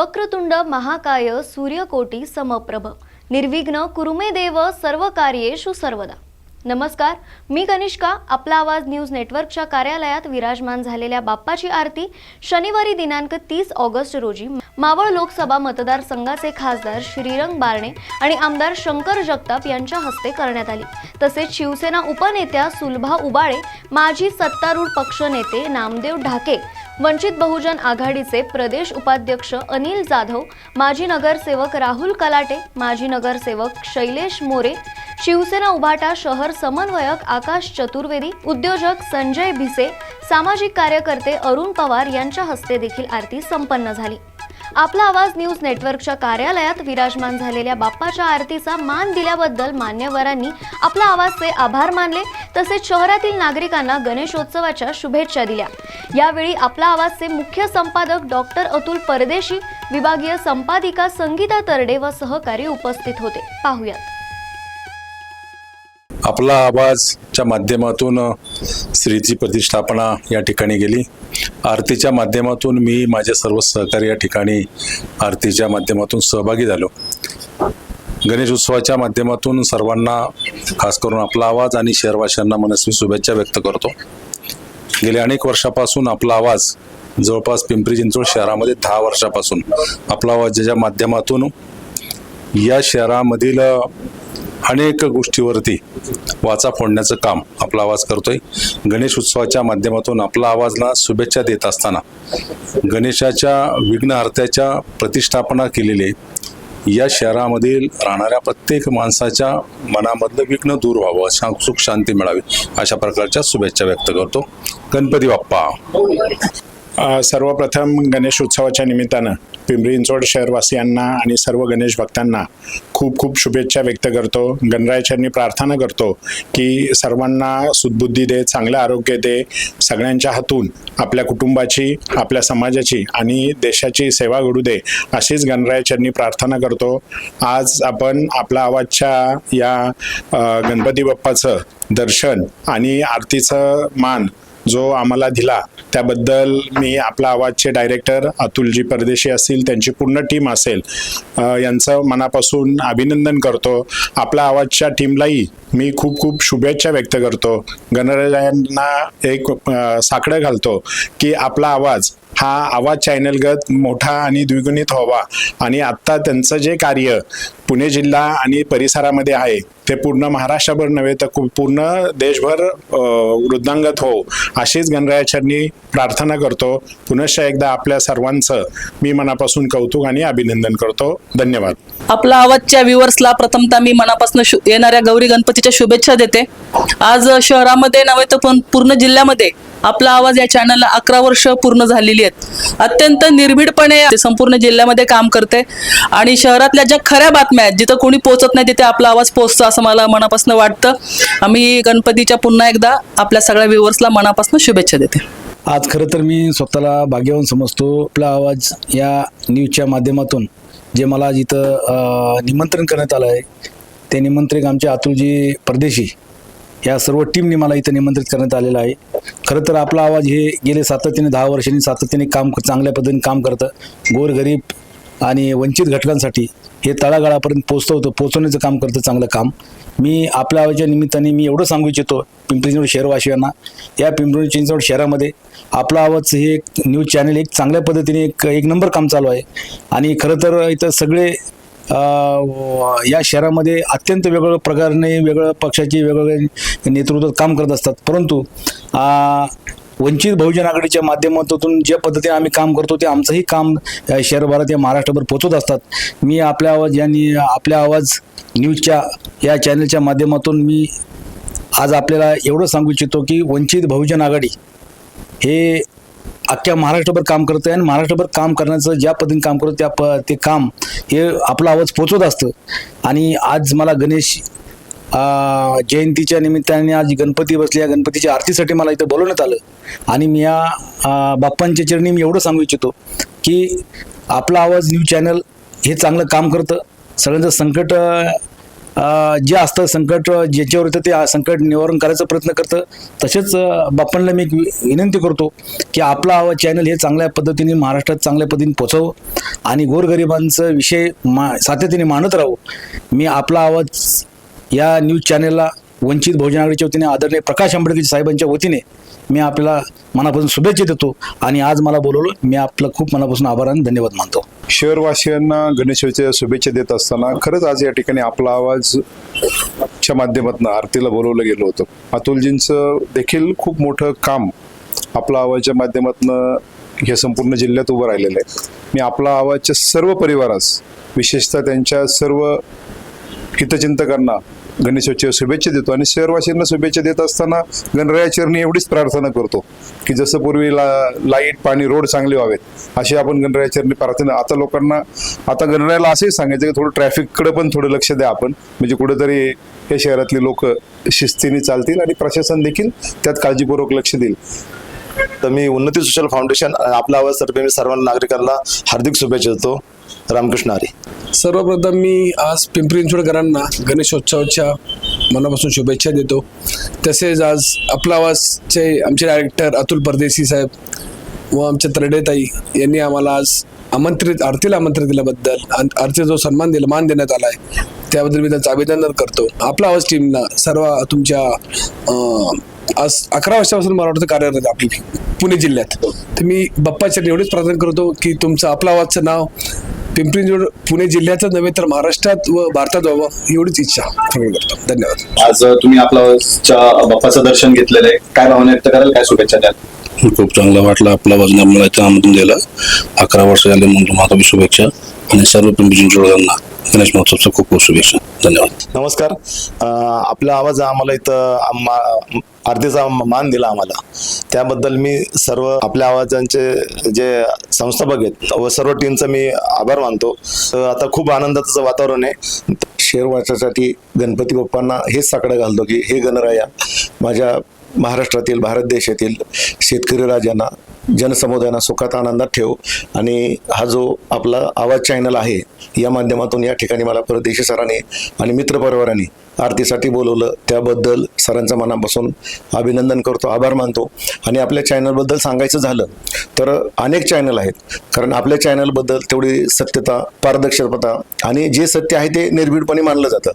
वक्रतुंड महाकाय सूर्यकोटी समप्रभ. निर्विघ्न कुरुमे देव सर्व कार्येषु सर्वदा. नमस्कार मी कनिष्का आपला आवाज न्यूज नेटवर्कच्या कार्यालयात विराजमान झालेल्या बाप्पाची आरती शनिवारी दिनांक तीस ऑगस्ट रोजी मावळ लोकसभा मतदारसंघाचे खासदार श्रीरंग बारणे आणि आमदार शंकर जगताप यांच्या हस्ते करण्यात आली. तसेच शिवसेना उपनेत्या सुलभा उबाळे माजी सत्तारूढ पक्षनेते नामदेव ढाके वंचित बहुजन आघाडीचे प्रदेश उपाध्यक्ष अनिल जाधव माजी नगरसेवक राहुल कलाटे माजी नगरसेवक शैलेश मोरे शिवसेना उभाटा शहर समन्वयक आकाश चतुर्वेदी उद्योजक संजय भिसे सामाजिक कार्यकर्ते अरुण पवार यांच्या हस्ते देखील आरती संपन्न झाली. आपला आवाज न्यूज नेटवर्कच्या कार्यालयात विराजमान झालेल्या बाप्पाच्या आरतीचा मान दिल्याबद्दल मान्यवरांनी आपला आवाजचे आभार मानले. तसेच शहरातील नागरिकांना गणेशोत्सवाच्या शुभेच्छा दिल्या. यावेळी आपला आवाजचे मुख्य संपादक डॉक्टर अतुल परदेशी विभागीय संपादिका संगीता तरडे व सहकारी उपस्थित होते. पाहुयात. आपला आवाजच्या माध्यमातून श्रीची प्रतिष्ठापना या ठिकाणी गेली. आरतीच्या माध्यमातून मी माझे सर्व सहकारी या ठिकाणी आरतीच्या माध्यमातून सहभागी झालो. गणेश उत्सवाच्या माध्यमातून सर्वांना खास करून आपला आवाज आणि शहरवाशांना मनस्वी शुभेच्छा व्यक्त करतो. गेल्या अनेक वर्षापासून आपला आवाज जवळपास पिंपरी चिंचवड शहरामध्ये दहा वर्षापासून आपला आवाज ज्याच्या माध्यमातून या शहरामधील अनेक गोष्टीवरती वाचा फोडण्याचं काम आपला आवाज करतोय गणेश उत्सवाच्या माध्यमातून आपला आवाजला शुभेच्छा देत असताना गणेशाच्या विघ्नहर्त्याच्या प्रतिष्ठापना केलेली आहे. या शहरामधील राहणाऱ्या प्रत्येक माणसाच्या मनामधलं विघ्न दूर व्हावं शा- सुख शांती मिळावी अशा प्रकारच्या शुभेच्छा व्यक्त करतो गणपती बाप्पा सर्वप्रथम गणेश उत्सवाच्या निमित्तानं पिंपरी चिंचवड शहरवासियांना आणि सर्व गणेश भक्तांना खूप खूप शुभेच्छा व्यक्त करतो. गणरायाच्यांनी प्रार्थना करतो की सर्वांना सुदबुद्धी दे चांगलं आरोग्य दे सगळ्यांच्या हातून आपल्या कुटुंबाची आपल्या समाजाची आणि देशाची सेवा घडू दे अशीच गणरायाच्यांनी प्रार्थना करतो. आज आपण आपला आवाजच्या या गणपती बाप्पाचं दर्शन आणि आरतीचं मान जो आम्हाला दिला त्याबद्दल मी आपला आवाजचे डायरेक्टर अतुलजी परदेशी असतील त्यांची पूर्ण टीम असेल यांचं मनापासून अभिनंदन करतो. आपला आवाजच्या टीमलाही मी खूप खूप शुभेच्छा व्यक्त करतो. गणरायांना एक साकडं घालतो की आपला आवाज हा आवाज चॅनलगत मोठा आणि द्विगुणित व्हावा. आणि आत्ता त्यांचं जे कार्य पुणे जिल्हा आणि परिसरामध्ये आहे. ते पूर्ण महाराष्ट्रभर नव्हे तर पूर्ण देशभर वृद्धांगत हो अशीच गणरायाच्यांनी प्रार्थना करतो. पुनश्च एकदा आपल्या सर्वांचं मी मनापासून कौतुक आणि अभिनंदन करतो. धन्यवाद. आपला आवाजच्या व्ह्युअर्सला प्रथमतः मी मनापासून येणाऱ्या गौरी गणपतीच्या शुभेच्छा देते. आज शहरामध्ये नव्हे तर पण पूर्ण जिल्ह्यामध्ये आपला आवाज या चॅनलला अकरा वर्ष पूर्ण झालेली आहेत. अत्यंत निर्भीडपणे संपूर्ण जिल्ह्यामध्ये काम करते आणि शहरातल्या ज्या खऱ्या बातम्या आहेत जिथं कोणी पोहोचत नाही तिथे आपला आवाज पोहोचतो असं मला मनापासून वाटतं. आम्ही गणपतीच्या पुन्हा एकदा आपल्या सगळ्या व्ह्युअर्सला मनापासून शुभेच्छा देते. आज खरं तर मी स्वतःला भाग्यवान समजतो. आपला आवाज या न्यूजच्या माध्यमातून जे मला आज इथं निमंत्रण करण्यात आलं आहे ते निमंत्रित आमचे अतुलजी परदेशी या सर्व टीमने मला इथं निमंत्रित करण्यात आलेलं आहे. खरं तर आपला आवाज हे गेले सातत्याने दहा वर्षांनी सातत्याने काम चांगल्या पद्धतीने काम करतं. गोरगरीब आणि वंचित घटकांसाठी हे तळागाळापर्यंत पोचतं होतं पोचवण्याचं काम करतं चांगलं काम. मी आपल्या आवाजाच्या निमित्ताने मी एवढं सांगू इच्छितो पिंपरी चिंचवड शहरवासियांना. या पिंपरी चिंचवड शहरामध्ये आपला आवाज हे एक न्यूज चॅनल एक चांगल्या पद्धतीने एक एक नंबर काम चालू आहे. आणि खरं तर इथं सगळे या शहरामध्ये अत्यंत वेगवेगळ्या प्रकाराने वेगळं पक्षाचे वेगवेगळे नेतृत्वात काम करत असतात. परंतु वंचित बहुजन आघाडीच्या माध्यमातून ज्या पद्धतीने आम्ही काम करतो ते आमचंही काम शहरभरात या महाराष्ट्रभर पोचवत असतात. मी आपल्या आवाज यांनी आपल्या आवाज न्यूजच्या या चॅनलच्या माध्यमातून मी आज आपल्याला एवढं सांगू इच्छितो की वंचित बहुजन आघाडी हे अख्ख्या महाराष्ट्रभर काम करतं आहे आणि महाराष्ट्रभर काम करण्याचं ज्या पद्धतीने काम करतो त्या प ते काम हे आपला आवाज पोचवत असतं. आणि आज मला गणेश जयंतीच्या निमित्ताने आज गणपती बसले. या गणपतीच्या आरतीसाठी मला इथं बोलवण्यात आलं. आणि मी या बाप्पांच्या चरणी मी एवढं सांगू इच्छितो की आपला आवाज न्यूज चॅनल हे चांगलं काम करतं. सगळ्यांचं संकट जे असतं संकट ज्याच्यावर येतं ते संकट निवारण करायचा प्रयत्न करतं तसेच बाप्पांना मी एक वि- विनंती करतो की आपला आवाज चॅनल हे चांगल्या पद्धतीने महाराष्ट्रात चांगल्या पद्धतीने पोचव आणि गोरगरिबांचं विषय मा सातत्याने मांडत राहू मी आपला आवाज या न्यूज चॅनलला वंचित बहुजन आघाडीच्या वतीने आदरणीय प्रकाश आंबेडकर साहेबांच्या वतीने मी आपल्याला मनापासून शुभेच्छा देतो आणि आज मला बोलवलं मी आपलं खूप मनापासून आभार आणि धन्यवाद मानतो. शहरवासियांना गणेशोत्सवाच्या शुभेच्छा देत असताना खरंच आज या ठिकाणी आपला आवाज च्या माध्यमातून आरतीला बोलवलं गेलो होतं. अतुलजींचं देखील खूप मोठं काम आपला आवाजच्या माध्यमातून हे संपूर्ण जिल्ह्यात उभं राहिलेलं आहे. मी आपला आवाजच्या सर्व परिवारास विशेषतः त्यांच्या सर्व हितचिंतकांना गणेशोत्सव शुभेच्छा देतो आणि शहरवासींना शुभेच्छा देत असताना गणरायाचरणी एवढीच प्रार्थना करतो की जसं पूर्वी ला लाइट पाणी रोड चांगले व्हावेत अशी आपण गणरायाचरणी प्रार्थना आता लोकांना आता गणरायाला असंही सांगायचं की थोडं ट्रॅफिककडे पण थोडं लक्ष द्या आपण. म्हणजे कुठेतरी हे शहरातले लोक शिस्तीने चालतील आणि प्रशासन देखील त्यात काळजीपूर्वक लक्ष देईल. तर मी उन्नती सोशल फाउंडेशन आपला आवाज तर्फे मी सर्व नागरिकांना हार्दिक शुभेच्छा देतो. रामकृष्ण हरी. सर्वप्रथम मी आज पिंपरी चिंचवडकरांना गणेशोत्सवाच्या मनापासून शुभेच्छा देतो. तसेच आज आपला आवाजचे आमचे डायरेक्टर अतुल परदेशी साहेब व आमच्या तरडेताई यांनी आम्हाला आज आमंत्रित आरतीला आमंत्रित दिल्याबद्दल आरतीचा जो सन्मान दिला मान देण्यात आला आहे त्याबद्दल मी त्यांचं अभिनंदन करतो. आपला आवाज टीमला सर्व तुमच्या आज अकरा वर्षापासून मला वाटतं कार्यरत आपली पुणे जिल्ह्यात. तर मी बाप्पाच्या एवढीच प्रार्थना करतो की तुमचं आपला आवाजचं नाव पिंपरी चिंचवड पुणे जिल्ह्यातच नव्हे तर महाराष्ट्रात व भारतात व्हावं एवढीच इच्छा करतो. धन्यवाद. आज तुम्ही आपल्या बाप्पाचं दर्शन घेतलेलं आहे. काय भावना व्यक्त कराल? काय शुभेच्छा द्याल? खूप चांगलं वाटलं आपला वजन मला इथं आमंत्रण दिलं. अकरा वर्ष झाले म्हणून तुम्हाला शुभेच्छा. आणि सर्व पिंपरी चिंचवडकांना गणेश महोत्सवचं खूप खूप शुभेच्छा. धन्यवाद. नमस्कार. आपला आवाज आम्हाला इथं आरतीचा मान दिला आम्हाला. त्याबद्दल मी सर्व आपल्या आवाजांचे जे संस्थापक आहेत व सर्व टीमचा मी आभार मानतो. तर आता खूप आनंदाचं वातावरण आहे. शेअर वाचासाठी गणपती बाप्पांना हेच साकडं घालतो की हे गणराया माझ्या महाराष्ट्रातील भारत देशातील शेतकरी राजांना जनसमुदायांना सुखात आनंदात ठेव. आणि हा जो आपला आवाज चॅनल आहे या माध्यमातून या ठिकाणी मला परदेशी सरांनी आणि मित्रपरिवाराने आरतीसाठी बोलवलं. त्याबद्दल सरांचं मनापासून अभिनंदन करतो आभार मानतो. आणि आपल्या चॅनलबद्दल सांगायचं झालं तर अनेक चॅनल आहेत. कारण आपल्या चॅनलबद्दल तेवढी सत्यता पारदर्शकता आणि जे सत्य आहे ते निर्भीडपणे मानलं जातं.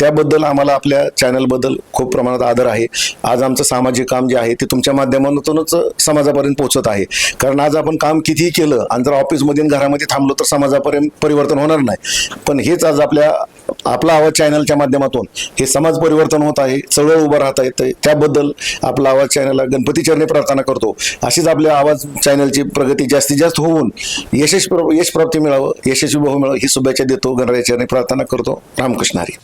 त्याबद्दल आम्हाला आपल्या चॅनलबद्दल खूप प्रमाणात आदर आहे. आज आमचं सामाजिक काम जे आहे ते तुमच्या माध्यमातूनच समाजापर्यंत पोहोचत आहे. कारण आज आपण काम कितीही केलं आणि जर ऑफिसमध्ये घरामध्ये थांबलो तर समाजापर्यंत परिवर्तन होणार नाही. पण हेच आज आपल्या आपला आवाज चॅनलच्या माध्यमातून हे समाज परिवर्तन होत आहे चळवळ उभं राहत आहे तर त्याबद्दल आपला आवाज चॅनलला गणपती चरणी प्रार्थना करतो. अशीच आपल्या आवाज चॅनलची प्रगती जास्तीत जास्त होऊन यशस्वी यश प्राप्ती मिळावं यशस्वी भाऊ मिळावं ही शुभेच्छा देतो गणरायाच्या प्रार्थना करतो. रामकृष्ण हरी.